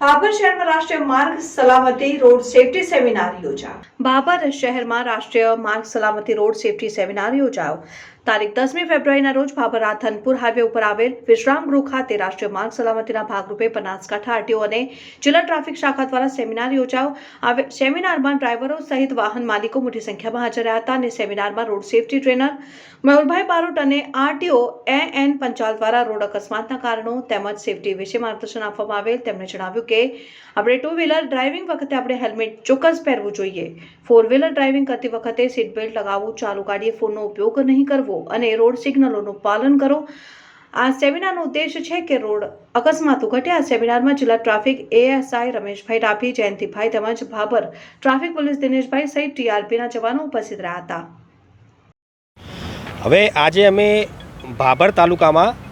ભાભર શહેરમાં રાષ્ટ્રીય માર્ગ સલામતી રોડ સેફટી સેમિનાર યોજાયો. બાબર શહેરમાં રાષ્ટ્રીય માર્ગ સલામતી રોડ સેફટી સેમિનાર યોજાયો. તારીખ દસમી ફેબ્રુઆરીના રોજ ભાભરા ધનપુર હાઈવે ઉપર આવેલ વિશ્રામ ગૃહ ખાતે રાષ્ટ્રીય માર્ગ સલામતીના ભાગરૂપે બનાસકાંઠા આરટીઓ અને જિલ્લા ટ્રાફિક શાખા દ્વારા સેમિનાર યોજાયો. સેમિનારમાં ડ્રાઈવરો સહિત વાહન માલિકો મોટી સંખ્યામાં હાજર રહ્યા હતા અને સેમિનારમાં road safety trainer Mayurbhai Barot અને આરટીઓ એ એન પંચાલ દ્વારા રોડ અકસ્માતના કારણો તેમજ સેફટી વિશે માર્ગદર્શન આપવામાં આવેલ. તેમણે જણાવ્યું કે, આપણે ટુ વ્હીલર ડ્રાઇવિંગ વખતે આપણે હેલ્મેટ ચોક્કસ પહેરવું જોઈએ. ફોર વ્હીલર ડ્રાઇવિંગ કરતી વખતે સીટ બેલ્ટ લગાવવું, ચાલુ ગાડીએ ફોનનો ઉપયોગ નહીં કરવો. અને રોડ સિગ્નલોનું પાલન કરો. આ સેમિનારનો ઉદ્દેશ છે કે રોડ અકસ્માતો ઘટે આ સેમિનારમાં જિલ્લા ટ્રાફિક એએસઆઈ રમેશભાઈ ડાભી જયંતિભાઈ તેમજ ભાભર, ટ્રાફિક પોલીસ દિનેશભાઈ સહિત ટીઆરપીના જવાનો ઉપસ્થિત રહ્યા હતા. હવે આજે અમે ભાભર તાલુકામાં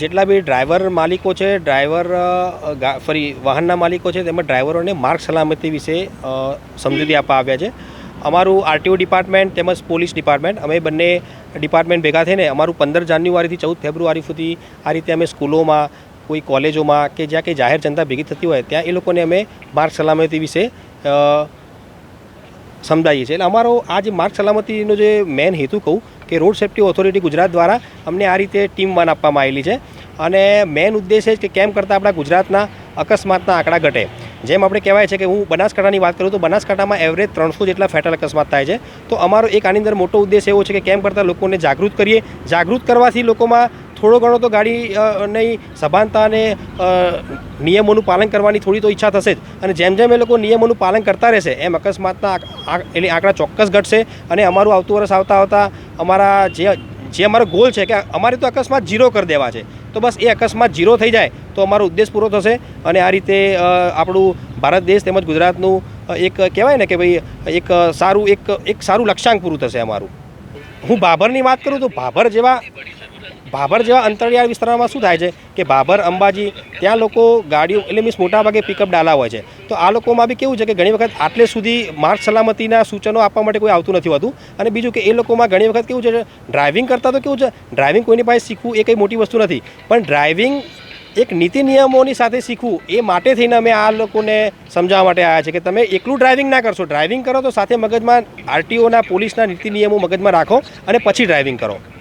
જેટલા બી ડ્રાઈવર માલિકો છે, ડ્રાઈવર ફરી વાહનના માલિકો છે, તેમજ ડ્રાઈવરોને માર્ગ સલામતી વિશે સમજૂતી આપવા આવ્યા છે. અમારું આરટીઓ ડિપાર્ટમેન્ટ તેમજ પોલીસ ડિપાર્ટમેન્ટ, અમે બંને ડિપાર્ટમેન્ટ ભેગા થઈને અમારું પંદર જાન્યુઆરીથી ચૌદ ફેબ્રુઆરી સુધી આ રીતે અમે સ્કૂલોમાં, કોઈ કોલેજોમાં કે જ્યાં કંઈ જાહેર જનતા ભેગી થતી હોય, ત્યાં એ લોકોને અમે માર્ગ સલામતી વિશે સમજાવીએ છીએ. એટલે અમારો આ જે માર્ગ સલામતીનો જે મેન હેતુ કહું કે રોડ સેફ્ટી ઓથોરિટી ગુજરાત દ્વારા અમને આ રીતે ટીમ વન આપવામાં આવેલી છે. અને મેન ઉદ્દેશ એ કે કેમ કરતાં આપણા ગુજરાતના અકસ્માતના આંકડા ઘટે. જેમ આપણે કહેવાય છે કે હું બનાસકાંઠાની વાત કરું તો બનાસકાંઠામાં એવરેજ ત્રણસો જેટલા ફેટલ અકસ્માત થાય છે. તો અમારો એક આની અંદર મોટો ઉદ્દેશ એવો છે કે કેમ કરતાં લોકોને જાગૃત કરીએ. જાગૃત કરવાથી લોકોમાં થોડો ઘણો તો ગાડી નહીં, સભાનતા અને નિયમોનું પાલન કરવાની થોડી તો ઈચ્છા થશે જ. અને જેમ જેમ એ લોકો નિયમોનું પાલન કરતા રહેશે, એમ અકસ્માતના એટલે આંકડા ચોક્કસ ઘટશે. અને અમારું આવતું વર્ષ આવતા આવતા અમારા જે જે અમારો ગોલ છે કે અમારે તો અકસ્માત ઝીરો કરી દેવા છે. તો બસ એ અકસ્માત ઝીરો થઈ જાય તો અમારો ઉદ્દેશ પૂરો થશે અને આ રીતે આપણું ભારત દેશ તેમજ ગુજરાતનું એક કહેવાય ને કે ભાઈ, એક સારું, એક એક સારું લક્ષ્યાંક પૂરું થશે અમારું. હું ભાભરની વાત કરું તો ભાભર જેવા ભાભર જેવા અંતરિયાળ વિસ્તારમાં શું થાય છે કે ભાભર અંબાજી, ત્યાં લોકો ગાડીઓ એટલે મીન્સ મોટાભાગે પિકઅપ ડાલા હોય છે. તો આ લોકોમાં બી કેવું છે કે ઘણી વખત આટલે સુધી માર્ગ સલામતીના સૂચનો આપવા માટે કોઈ આવતું નથી હોતું. અને બીજું કે એ લોકોમાં ઘણી વખત કેવું છે ડ્રાઇવિંગ કરતાં તો કેવું છે ડ્રાઇવિંગ કોઈની પાસે શીખવું એ કંઈ મોટી વસ્તુ નથી. પણ ડ્રાઇવિંગ એક નીતિ નિયમોની સાથે શીખવું એ માટે થઈને અમે આ લોકોને સમજાવવા માટે આવ્યા છે કે તમે એકલું ડ્રાઇવિંગ ના કરશો. ડ્રાઇવિંગ કરો તો સાથે મગજમાં આરટીઓના પોલીસના નીતિ નિયમો મગજમાં રાખો અને પછી ડ્રાઇવિંગ કરો.